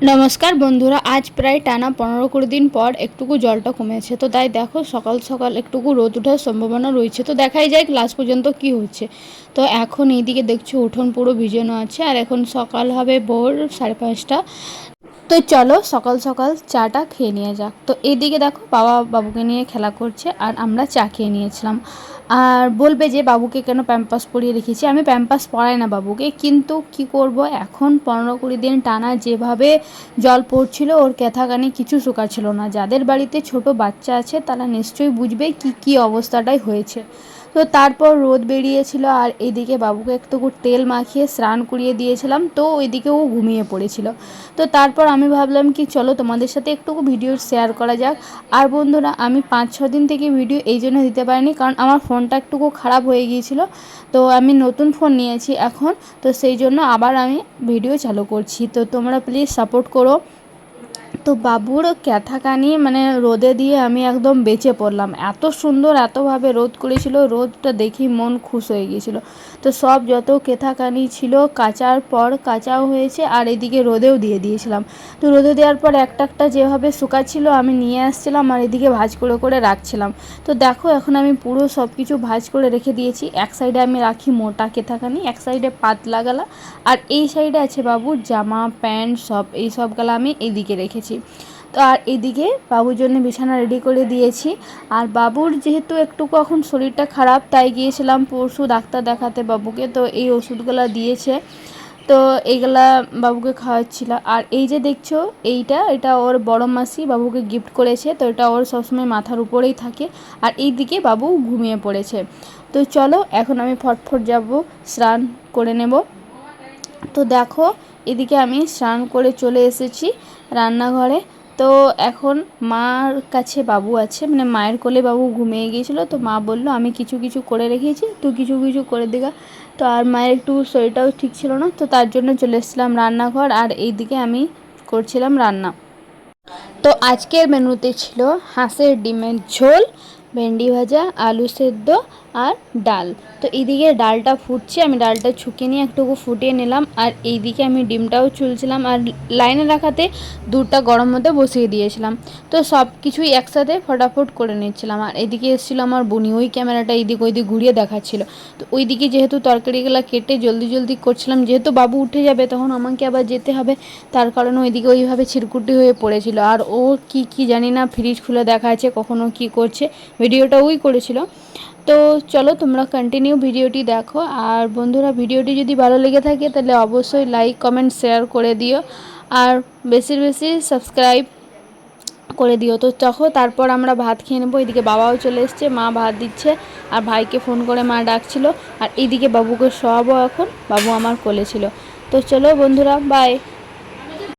নমস্কার বন্ধুরা, আজ প্রায় টানা পনেরো কুড়ি দিন পর একটুকু জলটা কমেছে। তো তাই দেখো, সকাল সকাল একটুকু রোদ ওঠার সম্ভাবনা রয়েছে। তো দেখাই যায় ক্লাস পর্যন্ত কি হচ্ছে। তো এখন এইদিকে দেখছ, উঠোন পুরো ভিজানো আছে। আর এখন সকাল হবে ভোর সাড়ে পাঁচটা। তো চলো সকাল সকাল চাটা খেয়ে নিয়ে যাক। তো এইদিকে দেখো বাবা বাবুকে নিয়ে খেলা করছে আর আমরা চা খেয়ে নিয়েছিলাম। আর বলবে যে বাবুকে কেন প্যাম্পাস পরিয়ে রেখেছি? আমি প্যাম্পাস পরাই না বাবুকে, কিন্তু কি করব? এখন পনেরো কুড়ি দিন টানা যেভাবে জল পড়ছিল, ওর ক্যাথাকানি কিছু শুকাচ্ছিল না। যাদের বাড়িতে ছোট বাচ্চা আছে, তারা নিশ্চয়ই বুঝবে কি কি অবস্থাটাই হয়েছে। তো তারপর রোদ বেরিয়েছিল আর এদিকে বাবুকে একটু তেল মাখিয়ে স্নান করিয়ে দিয়েছিলাম, তো ওইদিকে ও ঘুমিয়ে পড়েছিল। তো তারপর আমি ভাবলাম কি চলো তোমাদের সাথে একটু ভিডিও শেয়ার করা যাক। আর বন্ধুরা, আমি পাঁচ, ছ দিন থেকে ভিডিও এই জন্য দিতে পারিনি, কারণ আমার ফোনটা একটুকু খারাপ হয়ে গিয়েছিল। তো আমি নতুন ফোন নিয়েছি এখন, তো সেই জন্য আবার আমি ভিডিও চালু করছি। তো তোমরা প্লিজ সাপোর্ট করো। তো বাবুর ক্যাথাকানি মানে রোদে দিয়ে আমি একদম বেঁচে পড়লাম। এত সুন্দর, এতভাবে রোদ করেছিল, রোদটা দেখি মন খুশ হয়ে গিয়েছিল। তো সব যত কেথাকানি ছিল, কাচার পর কাঁচাও হয়েছে আর এদিকে রোদেও দিয়ে দিয়েছিলাম। তো রোদে দেওয়ার পর একটা একটা যেভাবে শুকাচ্ছিল আমি নিয়ে আসছিলাম আর এদিকে ভাজ করে করে রাখছিলাম। তো দেখো, এখন আমি পুরো সব কিছু ভাজ করে রেখে দিয়েছি। এক সাইডে আমি রাখি মোটা কেথাকানি এক সাইডে পাতলা গালা আর এই সাইডে আছে বাবুর জামা, প্যান্ট সব, এই সব গালা আমি এইদিকে রেখেছি। তো আর এদিকে বাবুর জন্য বিছানা রেডি করে দিয়েছি। আর বাবুর যেহেতু একটুকু এখন শরীরটা খারাপ, তাই গিয়েছিলাম পরশু ডাক্তার দেখাতে বাবুকে, তো এই ওষুধগুলো দিয়েছে। তো এইগুলা বাবুকে খাওয়াচ্ছিল। আর এই যে দেখছ, এইটা, এটা ওর বড় মাসি বাবুকে গিফট করেছে, তো এটা ওর সবসময় মাথার উপরেই থাকে। আর এই দিকে বাবু ঘুমিয়ে পড়েছে। তো চলো, এখন আমি ফটফট যাব, স্নান করে নেব। তো দেখো, এদিকে আমি স্নান করে চলে এসেছি। রান্নাঘরে। তো এখন মার কাছে বাবু আছে মানে মায়ের কোলে বাবু ঘুমিয়ে গিয়েছিল, তো মা বলল, আমি কিছু কিছু করে রেখেছি, তুই কিছু কিছু করে দিগা। তো আর মায়ের একটু শরীরটাও ঠিক ছিল না, তো তার জন্য চলে এসেছিলাম রান্নাঘর, আর এই দিকে আমি করছিলাম রান্না। তো আজকের মেনুতে ছিল হাঁসের ডিমের ঝোল ভেন্ডি ভাজা, আলু সেদ্ধ আর ডাল। তো এইদিকে ডালটা ফুটছে, আমি ডালটা ছুকে নিয়ে একটুকু ফুটিয়ে নিলাম। আর এইদিকে আমি ডিমটাও চুলছিলাম আর লাইনে রাখাতে দুধটা গরম হতে বসিয়ে দিয়েছিলাম। তো সব কিছুই একসাথে ফটাফট করে নিচ্ছিলাম। আর এদিকে এসেছিল আমার বনি, ওই ক্যামেরাটা এইদিক ওইদিক ঘুরিয়ে দেখাচ্ছিল। তো ওইদিকে যেহেতু তরকারিগুলো কেটে জলদি জলদি করছিলাম, যেহেতু বাবু উঠে যাবে, তখন আমাকে আবার যেতে হবে। তার কারণে ওইদিকে ওইভাবে ছিরকুটি হয়ে পড়েছিল। আর ও কি কি জানি না ফ্রিজ খুলে দেখাচ্ছে, কখনো কি করছে ভিডিওটা ওই করেছিল। তো চলো তোমরা কন্টিনিউ ভিডিওটি দেখো। আর বন্ধুরা, ভিডিওটি যদি ভালো লেগে থাকে, তাহলে অবশ্যই লাইক কমেন্ট শেয়ার করে দিও। আর বেশি বেশি সাবস্ক্রাইব করে দিও। তো চখো তারপর আমরা ভাত খেয়ে নেব। এদিকে বাবাও চলে এসছে, মা ভাত দিচ্ছে, আর ভাইকে ফোন করে মা ডাকছিল। আর এইদিকে বাবুকে সবও এখন, বাবু আমার কোলে ছিল। তো চলো বন্ধুরা বাই